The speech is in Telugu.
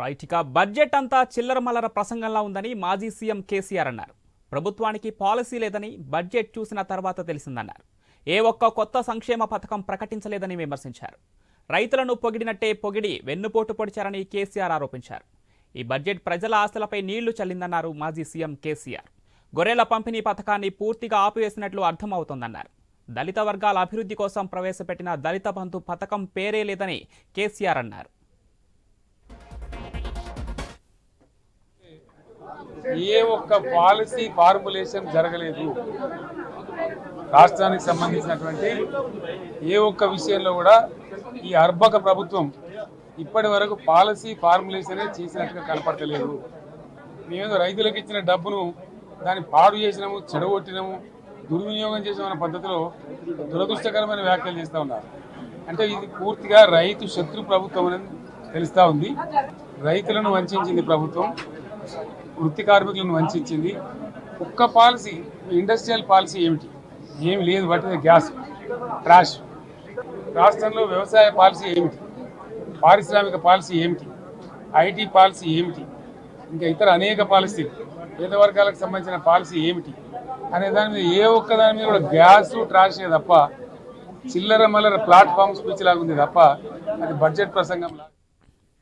రైట్ ఇక బడ్జెట్ అంతా చిల్లర మల్లర ప్రసంగంలా ఉందని మాజీ సీఎం కేసీఆర్ అన్నారు. ప్రభుత్వానికి పాలసీ లేదని బడ్జెట్ చూసిన తర్వాత తెలిసిందన్నారు. ఏ ఒక్క కొత్త సంక్షేమ పథకం ప్రకటించలేదని విమర్శించారు. రైతులను పొగిడినట్టే పొగిడి వెన్నుపోటు పొడిచారని కేసీఆర్ ఆరోపించారు. ఈ బడ్జెట్ ప్రజల ఆస్తులపై నీళ్ళు చల్లిందన్నారు మాజీ సీఎం కేసీఆర్. గొర్రెల పంపిణీ పథకాన్ని పూర్తిగా ఆపివేసినట్లు అర్థమవుతోందన్నారు. దళిత వర్గాల అభివృద్ధి కోసం ప్రవేశపెట్టిన దళిత బంధు పథకం పేరే లేదని కేసీఆర్ అన్నారు. ఏ ఒక్క పాలసీ ఫార్ములేషన్ జరగలేదు. రాష్ట్రానికి సంబంధించినటువంటి ఏ ఒక్క విషయంలో కూడా ఈ అర్భక ప్రభుత్వం ఇప్పటి వరకు పాలసీ ఫార్ములేషనే చేసినట్టుగా కనపడతలేదు. మేము రైతులకు ఇచ్చిన డబ్బును దాన్ని పాడు చేసినాము చెడగొట్టినాము దుర్వినియోగం చేసిన పద్ధతిలో దురదృష్టకరమైన వ్యాఖ్యలు చేస్తూ ఉన్నారు. అంటే ఇది పూర్తిగా రైతు శత్రు ప్రభుత్వం అనేది తెలుస్తూ ఉంది. రైతులను వంచింది ప్రభుత్వం. వృత్తి కార్మికులను వంచింది ఒక్క పాలసీ ఇండస్ట్రియల్ పాలసీ ఏమిటి? ఏమి లేదు వాటి గ్యాస్ ట్రాష్. రాష్ట్రంలో వ్యవసాయ పాలసీ ఏమిటి? పారిశ్రామిక పాలసీ ఏమిటి? ఐటీ పాలసీ ఏమిటి? ఇంకా ఇతర అనేక పాలసీలు. పేద వర్గాలకు సంబంధించిన పాలసీ ఏమిటి? అనే దాని మీద ఏ ఒక్క దాని మీద కూడా గ్యాస్ ట్రాష్ తప్ప చిల్లర మల్లర ప్లాట్ఫామ్ స్పీచ్ లాగా ఉంది తప్ప అది బడ్జెట్ ప్రసంగం లాగా